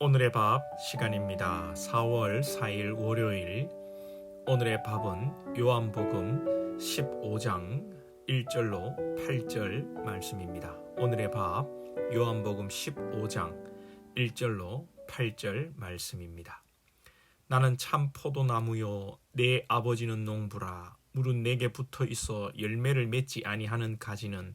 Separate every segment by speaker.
Speaker 1: 오늘의 밥 시간입니다. 4월 4일 월요일 오늘의 밥은 요한복음 15장 1절로 8절 말씀입니다. 오늘의 밥 요한복음 15장 1절로 8절 말씀입니다. 나는 참 포도나무요 내 아버지는 농부라 물은 내게 붙어 있어 열매를 맺지 아니하는 가지는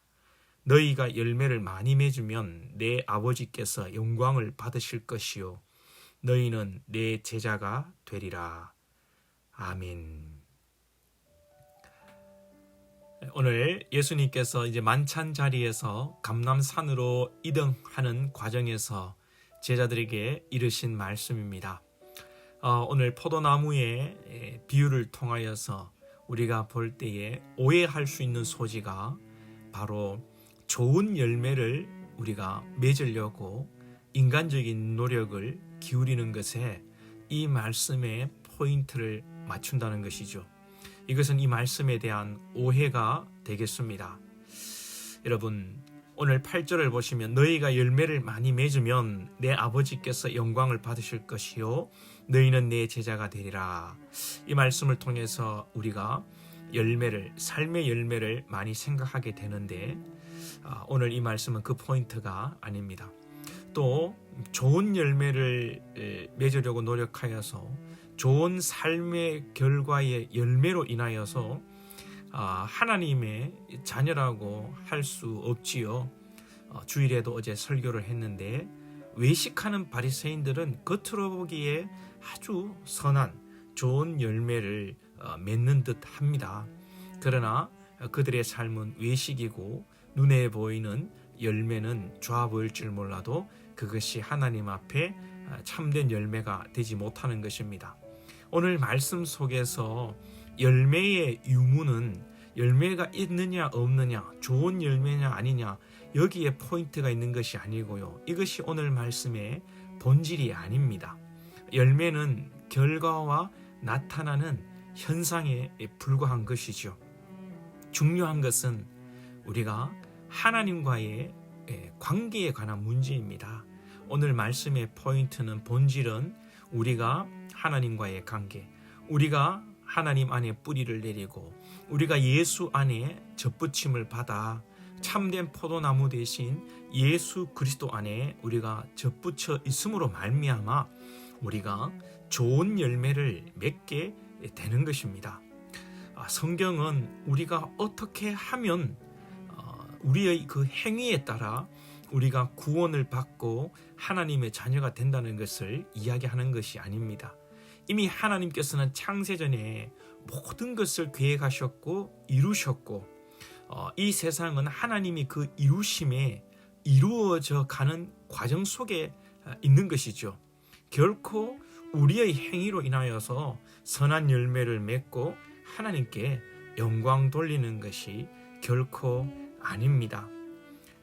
Speaker 1: 너희가 열매를 많이 맺으면 내 아버지께서 영광을 받으실 것이요 너희는 내 제자가 되리라. 아멘. 오늘 예수님께서 이제 만찬 자리에서 감남산으로 이동하는 과정에서 제자들에게 이르신 말씀입니다. 어, 오늘 포도나무의 비유를 통하여서 우리가 볼 때에 오해할 수 있는 소지가 바로 좋은 열매를 우리가 맺으려고 인간적인 노력을 기울이는 것에 이 말씀의 포인트를 맞춘다는 것이죠. 이것은 이 말씀에 대한 오해가 되겠습니다. 여러분, 오늘 8절을 보시면 너희가 열매를 많이 맺으면 내 아버지께서 영광을 받으실 것이요 너희는 내 제자가 되리라. 이 말씀을 통해서 우리가 열매를 삶의 열매를 많이 생각하게 되는데 아, 오늘 이 말씀은 그 포인트가 아닙니다. 또 좋은 열매를 맺으려고 노력하여서 좋은 삶의 결과의 열매로 인하여서 아, 하나님의 자녀라고 할 수 없지요. 어, 주일에도 어제 설교를 했는데 외식하는 바리새인들은 겉으로 보기에 아주 선한 좋은 열매를 어, 맺는 듯 합니다. 그러나 그들의 삶은 외식이고 눈에 보이는 열매는 좋아 보일 줄 몰라도 그것이 하나님 앞에 아, 참된 열매가 되지 못하는 것입니다. 오늘 말씀 속에서 열매의 유무는 열매가 있느냐 없느냐 좋은 열매냐 아니냐 여기에 포인트가 있는 것이 아니고요. 이것이 오늘 말씀의 본질이 아닙니다. 열매는 결과와 나타나는 현상에 불과한 것이죠. 중요한 것은 우리가 하나님과의 예, 관계에 관한 문제입니다. 오늘 말씀의 포인트는 본질은 우리가 하나님과의 관계, 우리가 하나님 안에 뿌리를 내리고 우리가 예수 안에 접붙임을 받아 참된 포도나무 대신 예수 그리스도 안에 우리가 접붙여 있음으로 말미암아 우리가 좋은 열매를 맺게 되는 것입니다. 아, 성경은 우리가 어떻게 하면 우리의 그 행위에 따라 우리가 구원을 받고 하나님의 자녀가 된다는 것을 이야기하는 것이 아닙니다. 이미 하나님께서는 창세전에 모든 것을 계획하셨고 이루셨고 어, 이 세상은 하나님이 그 이루심에 이루어져 가는 과정 속에 어, 있는 것이죠. 결코 우리의 행위로 인하여서 선한 열매를 맺고 하나님께 영광 돌리는 것이 결코 아닙니다.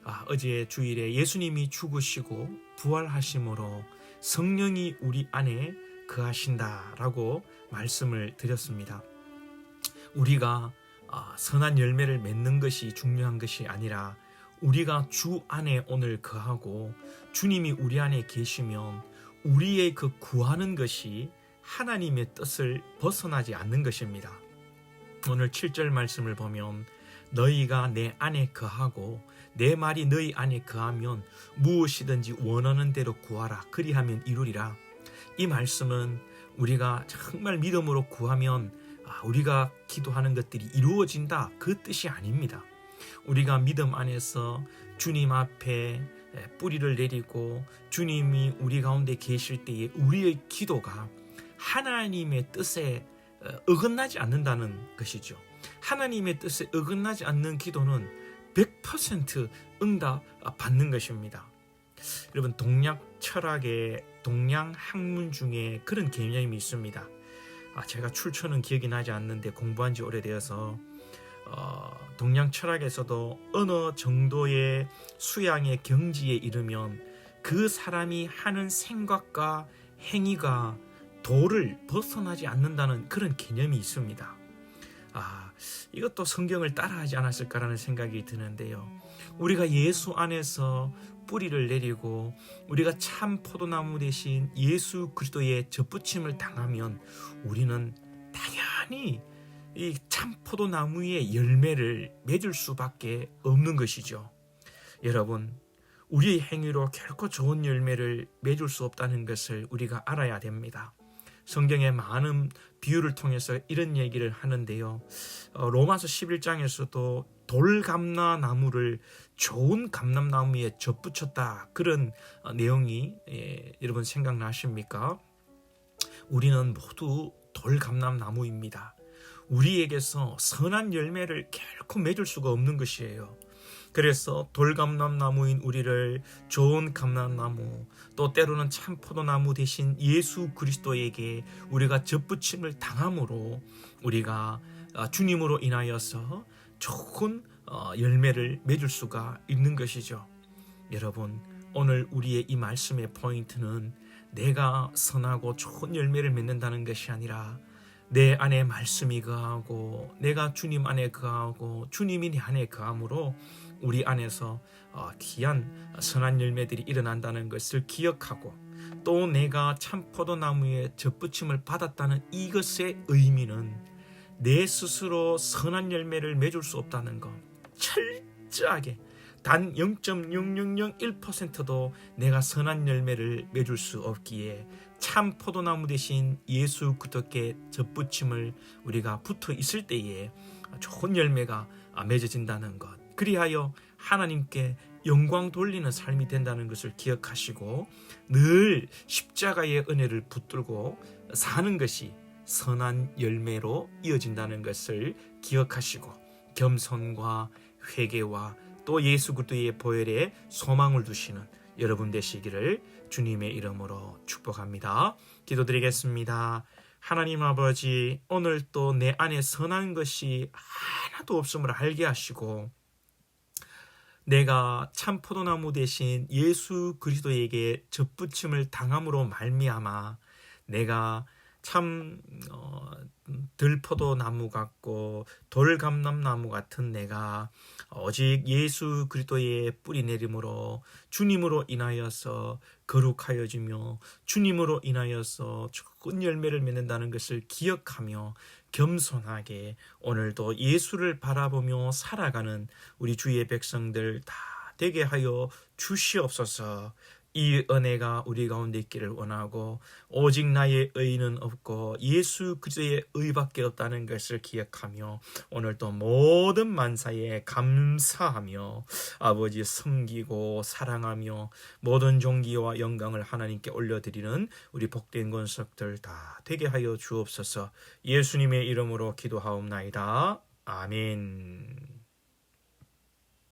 Speaker 1: 아, 어제 주일에 예수님이 죽으시고 부활하심으로 성령이 우리 안에 거하신다라고 말씀을 드렸습니다. 우리가 아, 선한 열매를 맺는 것이 중요한 것이 아니라 우리가 주 안에 오늘 거하고 주님이 우리 안에 계시면 우리의 그 구하는 것이 하나님의 뜻을 벗어나지 않는 것입니다. 오늘 7절 말씀을 보면 너희가 내 안에 거하고 내 말이 너희 안에 거하면 무엇이든지 원하는 대로 구하라 그리하면 이루리라 이 말씀은 우리가 정말 믿음으로 구하면 아, 우리가 기도하는 것들이 이루어진다 그 뜻이 아닙니다. 우리가 믿음 안에서 주님 앞에 뿌리를 내리고 주님이 우리 가운데 계실 때에 우리의 기도가 하나님의 뜻에 어, 어긋나지 않는다는 것이죠. 하나님의 뜻에 어긋나지 않는 기도는 100% 응답 받는 것입니다. 여러분 동양 철학의 동양 학문 중에 그런 개념이 있습니다. 아, 제가 출처는 기억이 나지 않는데 공부한 지 오래되어서 어, 동양 철학에서도 어느 정도의 수양의 경지에 이르면 그 사람이 하는 생각과 행위가 도를 벗어나지 않는다는 그런 개념이 있습니다. 아, 이것도 성경을 따라하지 않았을까라는 생각이 드는데요. 우리가 예수 안에서 뿌리를 내리고 우리가 참 포도나무 대신 예수 그리스도의 접붙임을 당하면 우리는 당연히 이 참 포도나무의 열매를 맺을 수밖에 없는 것이죠. 여러분, 우리의 행위로 결코 좋은 열매를 맺을 수 없다는 것을 우리가 알아야 됩니다. 성경의 많은 비유를 통해서 이런 얘기를 하는데요. 어, 로마서 11장에서도 돌감나 나무를 좋은 감람나무에 접붙였다 그런 어, 내용이 예, 여러분 생각나십니까? 우리는 모두 돌감람나무입니다. 우리에게서 선한 열매를 결코 맺을 수가 없는 것이에요. 그래서 돌감람나무인 우리를 좋은 감람나무 또 때로는 참 포도나무 대신 예수 그리스도에게 우리가 접붙임을 당함으로 우리가 어, 주님으로 인하여서 좋은 어, 열매를 맺을 수가 있는 것이죠. 여러분 오늘 우리의 이 말씀의 포인트는 내가 선하고 좋은 열매를 맺는다는 것이 아니라 내 안에 말씀이 거하고 내가 주님 안에 거하고 주님이 내 안에 거함으로 우리 안에서 어, 귀한 선한 열매들이 일어난다는 것을 기억하고 또 내가 참 포도나무에 접붙임을 받았다는 이것의 의미는 내 스스로 선한 열매를 맺을 수 없다는 것 철저하게 단 0.0001%도 내가 선한 열매를 맺을 수 없기에 참 포도나무 대신 예수 그리스도께 접붙임을 우리가 붙어 있을 때에 좋은 열매가 맺어진다는 것. 그리하여 하나님께 영광 돌리는 삶이 된다는 것을 기억하시고 늘 십자가의 은혜를 붙들고 사는 것이 선한 열매로 이어진다는 것을 기억하시고 겸손과 회개와 또 예수 그리스도의 보혈에 소망을 두시는 여러분 되시기를 주님의 이름으로 축복합니다. 기도드리겠습니다. 하나님 아버지 오늘 또 내 안에 선한 것이 하나도 없음을 알게 하시고 내가 참 포도나무 대신 예수 그리스도에게 접붙임을 당함으로 말미암아 내가 참 어, 들포도 나무 같고 돌감람 나무 같은 내가 오직 예수 그리스도의 뿌리 내림으로 주님으로 인하여서 거룩하여지며 주님으로 인하여서 좋은 열매를 맺는다는 것을 기억하며 겸손하게 오늘도 예수를 바라보며 살아가는 우리 주의 백성들 다 되게 하여 주시옵소서. 이 은혜가 우리 가운데 있기를 원하고 오직 나의 의는 없고 예수 그리스도의 의밖에 없다는 것을 기억하며 오늘도 모든 만사에 감사하며 아버지 섬기고 사랑하며 모든 종기와 영광을 하나님께 올려드리는 우리 복된 권석들 다 되게 하여 주옵소서 예수님의 이름으로 기도하옵나이다 아멘.